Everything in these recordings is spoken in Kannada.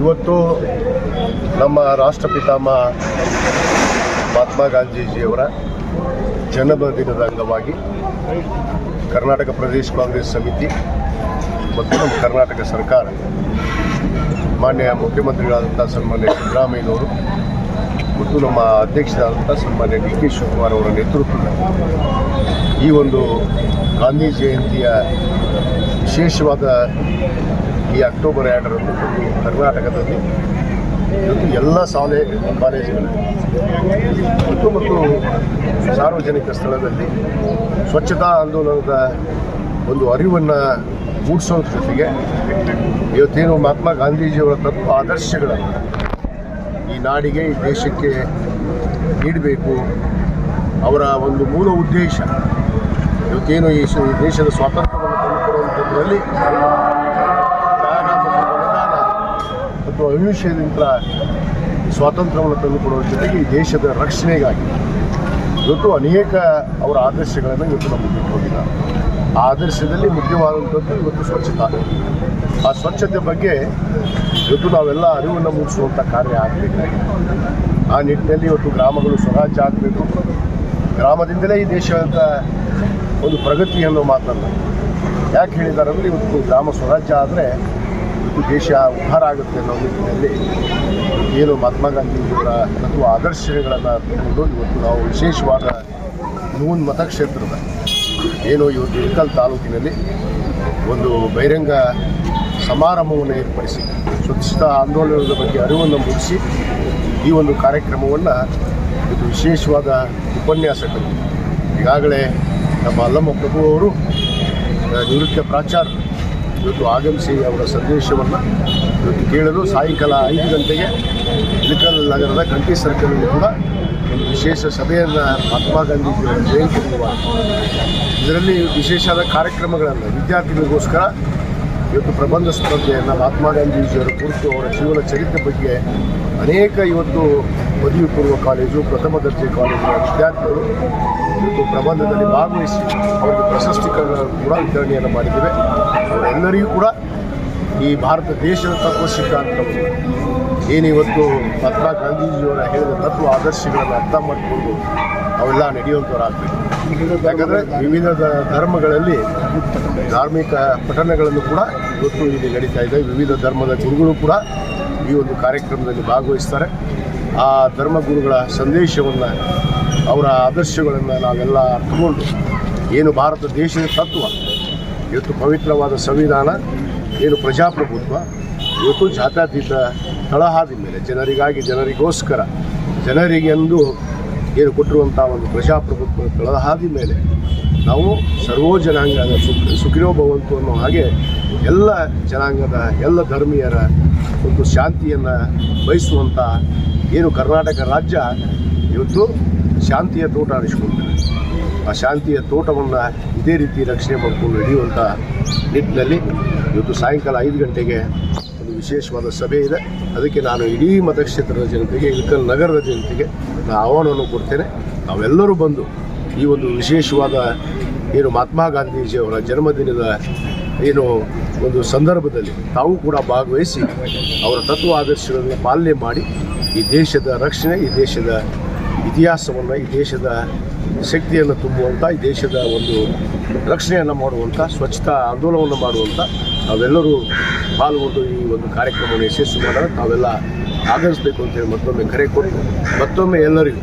ಇವತ್ತು ನಮ್ಮ ರಾಷ್ಟ್ರಪಿತಾಮ ಮಹಾತ್ಮ ಗಾಂಧೀಜಿಯವರ ಜನ್ಮದಿನದ ಅಂಗವಾಗಿ ಕರ್ನಾಟಕ ಪ್ರದೇಶ ಕಾಂಗ್ರೆಸ್ ಸಮಿತಿ ಮತ್ತು ನಮ್ಮ ಕರ್ನಾಟಕ ಸರ್ಕಾರ, ಮಾನ್ಯ ಮುಖ್ಯಮಂತ್ರಿಗಳಾದಂಥ ಸನ್ಮಾನ್ಯ ಸಿದ್ದರಾಮಯ್ಯನವರು ಮತ್ತು ನಮ್ಮ ಅಧ್ಯಕ್ಷರಾದಂಥ ಸನ್ಮಾನ್ಯ ಡಿ ಕೆ ಶಿವಕುಮಾರ್ ಅವರ ನೇತೃತ್ವದಲ್ಲಿ ಈ ಒಂದು ಗಾಂಧಿ ಜಯಂತಿಯ ವಿಶೇಷವಾದ ಈ ಅಕ್ಟೋಬರ್ ಎರಡರಂದು ಕರ್ನಾಟಕದಲ್ಲಿ ಎಲ್ಲ ಶಾಲೆ ಕಾಲೇಜುಗಳಲ್ಲಿ ಮತ್ತು ಸಾರ್ವಜನಿಕ ಸ್ಥಳದಲ್ಲಿ ಸ್ವಚ್ಛತಾ ಆಂದೋಲನದ ಒಂದು ಅರಿವನ್ನು ಮೂಡಿಸೋದ್ರ ಜೊತೆಗೆ ಇವತ್ತೇನು ಮಹಾತ್ಮ ಗಾಂಧೀಜಿಯವರ ತತ್ವ ಆದರ್ಶಗಳನ್ನು ಈ ನಾಡಿಗೆ, ಈ ದೇಶಕ್ಕೆ ನೀಡಬೇಕು. ಅವರ ಒಂದು ಮೂಲ ಉದ್ದೇಶ ಇವತ್ತೇನು ಈ ದೇಶದ ಸ್ವಾತಂತ್ರ್ಯವನ್ನು ತಂದುಕೊಡುವಂಥದ್ರಲ್ಲಿ ಮತ್ತು ಅಹಿಂಸೆಯಿಂದ ಸ್ವಾತಂತ್ರ್ಯವನ್ನು ತಂದುಕೊಡುವ ಜೊತೆಗೆ ಈ ದೇಶದ ರಕ್ಷಣೆಗಾಗಿ ಇವತ್ತು ಅನೇಕ ಅವರ ಆದರ್ಶಗಳನ್ನು ಇವತ್ತು ನಮಗೆ ಬಿಟ್ಟು ಆದರ್ಶದಲ್ಲಿ ಮುಖ್ಯವಾದಂಥದ್ದು ಇವತ್ತು ಸ್ವಚ್ಛತಾ. ಆ ಸ್ವಚ್ಛತೆ ಬಗ್ಗೆ ಇವತ್ತು ನಾವೆಲ್ಲ ಅರಿವನ್ನು ಮೂಡಿಸುವಂಥ ಕಾರ್ಯ ಆಗಬೇಕಾಗಿದೆ. ಆ ನಿಟ್ಟಿನಲ್ಲಿ ಇವತ್ತು ಗ್ರಾಮಗಳು ಸ್ವರಾಜ್ಯ ಆಗಬೇಕು. ಗ್ರಾಮದಿಂದಲೇ ಈ ದೇಶದ ಒಂದು ಪ್ರಗತಿ ಅನ್ನೋ ಮಾತನ್ನು ಯಾಕೆ ಹೇಳಿದ್ದಾರೆ ಅಂದರೆ ಇವತ್ತು ಗ್ರಾಮ ಸ್ವರಾಜ್ಯ ಆದರೆ ಇವತ್ತು ದೇಶ ಉದ್ಧಾರ ಆಗುತ್ತೆ ಅನ್ನೋ ನಿಟ್ಟಿನಲ್ಲಿ ಏನು ಮಹಾತ್ಮ ಗಾಂಧೀಜಿಯವರ ತತ್ವ ಆದರ್ಶಗಳನ್ನು ತಗೊಂಡು ಇವತ್ತು ನಾವು ವಿಶೇಷವಾದ ನೂನ್ ಮತಕ್ಷೇತ್ರದ ಏನು ಇವತ್ತು ಇಳಕಲ್ ತಾಲೂಕಿನಲ್ಲಿ ಒಂದು ಬಹಿರಂಗ ಸಮಾರಂಭವನ್ನು ಏರ್ಪಡಿಸಿ, ಸ್ವಚ್ಛತಾ ಆಂದೋಲನದ ಬಗ್ಗೆ ಅರಿವನ್ನು ಮೂಡಿಸಿ ಈ ಒಂದು ಕಾರ್ಯಕ್ರಮವನ್ನು ಇದು ವಿಶೇಷವಾದ ಉಪನ್ಯಾಸಕರು ಈಗಾಗಲೇ ನಮ್ಮ ಅಲ್ಲಮ್ಮ ಪ್ರಭು ಅವರು ನಿವೃತ್ತ ಪ್ರಾಚಾರ್ಯರು ಇವತ್ತು ಆಗಮಿಸಿ ಅವರ ಸಂದೇಶವನ್ನು ಇವತ್ತು ಕೇಳಲು ಸಾಯಂಕಾಲ ಐದು ಗಂಟೆಗೆ ಇಳಕಲ್ ನಗರದ ಕಂಠಿ ಸರ್ಕಲ್ನಲ್ಲಿ ಕೂಡ ಒಂದು ವಿಶೇಷ ಸಭೆಯನ್ನು ಮಹಾತ್ಮ ಗಾಂಧೀಜಿಯವರ ಜಯಂತಿ ಇದರಲ್ಲಿ ವಿಶೇಷವಾದ ಕಾರ್ಯಕ್ರಮಗಳನ್ನು ವಿದ್ಯಾರ್ಥಿಗಳಿಗೋಸ್ಕರ ಇವತ್ತು ಪ್ರಬಂಧ ಸ್ಪರ್ಧೆ ಮಹಾತ್ಮ ಗಾಂಧೀಜಿಯವರ ಕುರಿತು ಅವರ ಜೀವನ ಚರಿತ್ರೆ ಬಗ್ಗೆ ಅನೇಕ ಇವತ್ತು ಪದವಿ ಪೂರ್ವ ಕಾಲೇಜು, ಪ್ರಥಮ ದರ್ಜೆ ಕಾಲೇಜಿನ ವಿದ್ಯಾರ್ಥಿಗಳು ಇವತ್ತು ಪ್ರಬಂಧದಲ್ಲಿ ಭಾಗವಹಿಸಿ ಅವರಿಗೆ ಪ್ರಶಸ್ತಿಗಳನ್ನು ಕೂಡ ವಿತರಣೆಯನ್ನು ಮಾಡಿದ್ದೇವೆ. ಅವರೆಲ್ಲರಿಗೂ ಕೂಡ ಈ ಭಾರತ ದೇಶದ ತತ್ವ ಸಿದ್ಧಾಂತವು. ಏನಿವತ್ತು ಮಹಾತ್ಮ ಗಾಂಧೀಜಿಯವರ ಹೇಳಿದ ತತ್ವ ಆದರ್ಶಗಳನ್ನು ಅರ್ಥ ಮಾಡಿಕೊಂಡು ಅವೆಲ್ಲ ನಡೆಯುವಂಥವರಾಗಬೇಕು ಯಾಕಂದರೆ ವಿವಿಧ ಧರ್ಮಗಳಲ್ಲಿ ಧಾರ್ಮಿಕ ಪಠನಗಳನ್ನು ಕೂಡ ಇವತ್ತು ಇಲ್ಲಿ ನಡೀತಾ ಇದೆ. ವಿವಿಧ ಧರ್ಮದ ಗುರುಗಳು ಕೂಡ ಈ ಒಂದು ಕಾರ್ಯಕ್ರಮದಲ್ಲಿ ಭಾಗವಹಿಸ್ತಾರೆ. ಆ ಧರ್ಮಗುರುಗಳ ಸಂದೇಶವನ್ನು, ಅವರ ಆದರ್ಶಗಳನ್ನು ನಾವೆಲ್ಲ ಅರ್ಥಕೊಂಡು ಏನು ಭಾರತ ದೇಶದ ತತ್ವ, ಇವತ್ತು ಪವಿತ್ರವಾದ ಸಂವಿಧಾನ ಏನು ಪ್ರಜಾಪ್ರಭುತ್ವ, ಇವತ್ತು ಜಾತ್ಯಾತೀತ ತಳಹಾದಿ ಮೇಲೆ ಜನರಿಗಾಗಿ ಜನರಿಗೋಸ್ಕರ, ಜನರಿಗೆಂದು ಏನು ಕೊಟ್ಟಿರುವಂಥ ಒಂದು ಪ್ರಜಾಪ್ರಭುತ್ವ ತಳಹಾದಿ ಮೇಲೆ ನಾವು ಸರ್ವೋ ಜನಾಂಗದ ಸುಖ ಸುಖಿರೋ ಭವಂತು ಅನ್ನೋ ಹಾಗೆ ಎಲ್ಲ ಜನಾಂಗದ, ಎಲ್ಲ ಧರ್ಮೀಯರ ಒಂದು ಶಾಂತಿಯನ್ನು ಬಯಸುವಂಥ ಏನು ಕರ್ನಾಟಕ ರಾಜ್ಯ ಇವತ್ತು ಶಾಂತಿಯ ತೋಟ ಅನಿಸ್ಕೊಳ್ತಾರೆ ಆ ಶಾಂತಿಯ ತೋಟವನ್ನು ಇದೇ ರೀತಿ ರಕ್ಷಣೆ ಮಾಡಿಕೊಂಡು ನಡೆಯುವಂಥ ನಿಟ್ಟಿನಲ್ಲಿ ಇವತ್ತು ಸಾಯಂಕಾಲ ಐದು ಗಂಟೆಗೆ ಒಂದು ವಿಶೇಷವಾದ ಸಭೆ ಇದೆ. ಅದಕ್ಕೆ ನಾನು ಇಡೀ ಮತಕ್ಷೇತ್ರದ ಜನತೆಗೆ ಇಳಕಲ್ ನಗರದ ಜನತೆಗೆ ನಾನು ಆಹ್ವಾನವನ್ನು ಕೊಡ್ತೇನೆ. ನಾವೆಲ್ಲರೂ ಬಂದು ಈ ಒಂದು ವಿಶೇಷವಾದ ಏನು ಮಹಾತ್ಮ ಗಾಂಧೀಜಿಯವರ ಜನ್ಮದಿನದ ಏನು ಒಂದು ಸಂದರ್ಭದಲ್ಲಿ ತಾವು ಕೂಡ ಭಾಗವಹಿಸಿ ಅವರ ತತ್ವ ಆದರ್ಶಗಳನ್ನು ಪಾಲನೆ ಮಾಡಿ ಈ ದೇಶದ ರಕ್ಷಣೆ, ಈ ದೇಶದ ಇತಿಹಾಸವನ್ನು ಈ ದೇಶದ ಶಕ್ತಿಯನ್ನು ತುಂಬುವಂಥ ಈ ದೇಶದ ಒಂದು ರಕ್ಷಣೆಯನ್ನು ಮಾಡುವಂಥ ಸ್ವಚ್ಛತಾ ಆಂದೋಲನವನ್ನು ಮಾಡುವಂಥ ನಾವೆಲ್ಲರೂ ಪಾಲ್ಗೊಂಡು ಈ ಒಂದು ಕಾರ್ಯಕ್ರಮವನ್ನು ಯಶಸ್ಸು ಮಾಡಲು ತಾವೆಲ್ಲ ಆಗಮಿಸಬೇಕು ಅಂತೇಳಿ ಮತ್ತೊಮ್ಮೆ ಕರೆ ಕೊಟ್ಟು, ಮತ್ತೊಮ್ಮೆ ಎಲ್ಲರಿಗೂ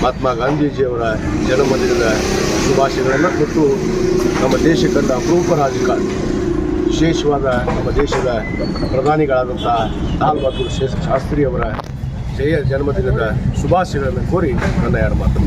ಮಹಾತ್ಮ ಗಾಂಧೀಜಿಯವರ ಜನ್ಮದಿನದ ಶುಭಾಶಯಗಳನ್ನು ಮತ್ತು ನಮ್ಮ ದೇಶಕ್ಕಂಥ ಅಪರೂಪ ರಾಜಕಾರಣ, ವಿಶೇಷವಾದ ನಮ್ಮ ದೇಶದ ಪ್ರಧಾನಿಗಳಾದಂಥ ಲಾಲ್ ಬಹದ್ದೂರ್ ಶಾಸ್ತ್ರಿ ಅವರ ಜಯ ಜನ್ಮದಿನದ ಶುಭಾಶಯಗಳನ್ನು ಕೋರಿ ನನ್ನ ಎರಡು ಮಾತನ್ನು